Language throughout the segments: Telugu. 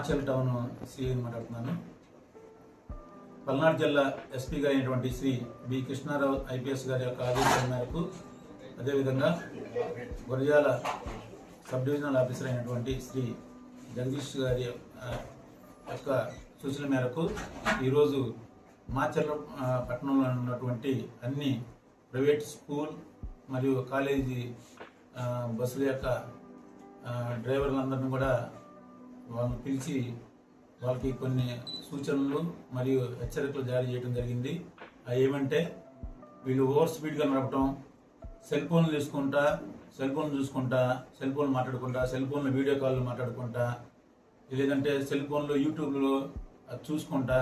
మాచల్ సిఐని మాట్లాడుతున్నాను. పల్నాడు జిల్లా ఎస్పీ గారు అయినటువంటి శ్రీ బి కృష్ణారావు ఐపీఎస్ గారి యొక్క ఆదేశాల మేరకు అదేవిధంగా గురజాల సబ్ డివిజనల్ ఆఫీసర్ అయినటువంటి శ్రీ జగదీష్ గారి యొక్క సూచన మేరకు ఈరోజు మాచర్ల పట్టణంలో ఉన్నటువంటి అన్ని ప్రైవేట్ స్కూల్ మరియు కాలేజీ బస్సుల యొక్క డ్రైవర్లందరినీ కూడా వాళ్ళని పిలిచి వాళ్ళకి కొన్ని సూచనలు మరియు హెచ్చరికలు జారీ చేయడం జరిగింది. అవి ఏమంటే వీళ్ళు ఓవర్ స్పీడ్గా నడపటం సెల్ ఫోన్లు తీసుకుంటా సెల్ ఫోన్ చూసుకుంటా సెల్ ఫోన్ మాట్లాడుకుంటా సెల్ ఫోన్లో వీడియో కాల్లో మాట్లాడుకుంటా లేదంటే సెల్ ఫోన్లో యూట్యూబ్లో అది చూసుకుంటా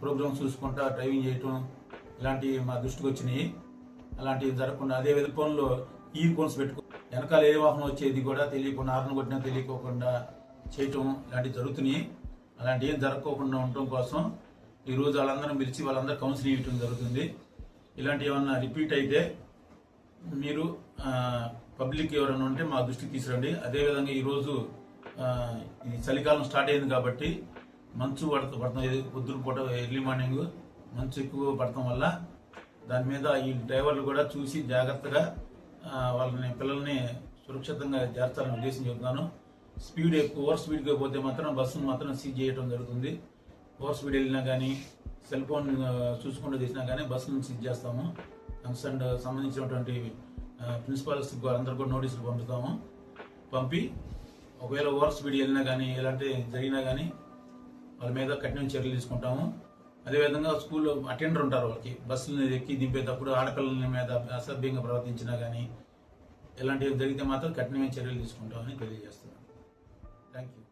ప్రోగ్రామ్స్ చూసుకుంటా డ్రైవింగ్ చేయటం ఇలాంటివి మా దృష్టికి వచ్చినాయి. అలాంటివి జరగకుండా అదే విధంగా ఫోన్లో ఇయర్ ఫోన్స్ పెట్టుకో వెనకాల ఏ వాహనం వచ్చేది కూడా తెలియకుండా హార్న్ కొట్టినా తెలియకోకుండా చేయటం ఇలాంటివి జరుగుతున్నాయి. అలాంటివి ఏం జరగకోకుండా ఉండటం కోసం ఈరోజు వాళ్ళందరం పిలిచి వాళ్ళందరూ కౌన్సిలింగ్ ఇవ్వటం జరుగుతుంది. ఇలాంటి ఏమన్నా రిపీట్ అయితే మీరు పబ్లిక్ ఎవరైనా ఉంటే మా దృష్టికి తీసుకురండి. అదేవిధంగా ఈరోజు ఇది చలికాలం స్టార్ట్ అయింది కాబట్టి మంచు పడత పడతాం. పొద్దున పూట ఎర్లీ మార్నింగ్ మంచు ఎక్కువ పడటం వల్ల దాని మీద ఈ డ్రైవర్లు కూడా చూసి జాగ్రత్తగా వాళ్ళని పిల్లల్ని సురక్షితంగా చేర్చాలని ఉద్దేశం చెబుతున్నాను స్పీడ్ ఎక్కువ ఓవర్ స్పీడ్గా పోతే మాత్రం బస్సును మాత్రం సీజ్ చేయడం జరుగుతుంది. ఓవర్ స్పీడ్ వెళ్ళినా కానీ సెల్ ఫోన్ చూసుకుంటూ చేసినా కానీ బస్సును సీజ్ చేస్తాము. కన్సర్న్ సంబంధించినటువంటి ప్రిన్సిపాల్స్ అందరూ కూడా నోటీసులు పంపుతాము. పంపి ఒకవేళ ఓవర్ స్పీడ్ వెళ్ళినా కానీ ఇలాంటి జరిగినా కానీ వాళ్ళ మీద కఠిన చర్యలు తీసుకుంటాము. అదేవిధంగా స్కూల్లో అటెండర్ ఉంటారు వాళ్ళకి. బస్సులు ఎక్కి దింపేటప్పుడు ఆడపిల్లల మీద అసభ్యంగా ప్రవర్తించినా కానీ ఇలాంటివి జరిగితే మాత్రం కఠినమైన చర్యలు తీసుకుంటామని తెలియజేస్తున్నాను Thank you.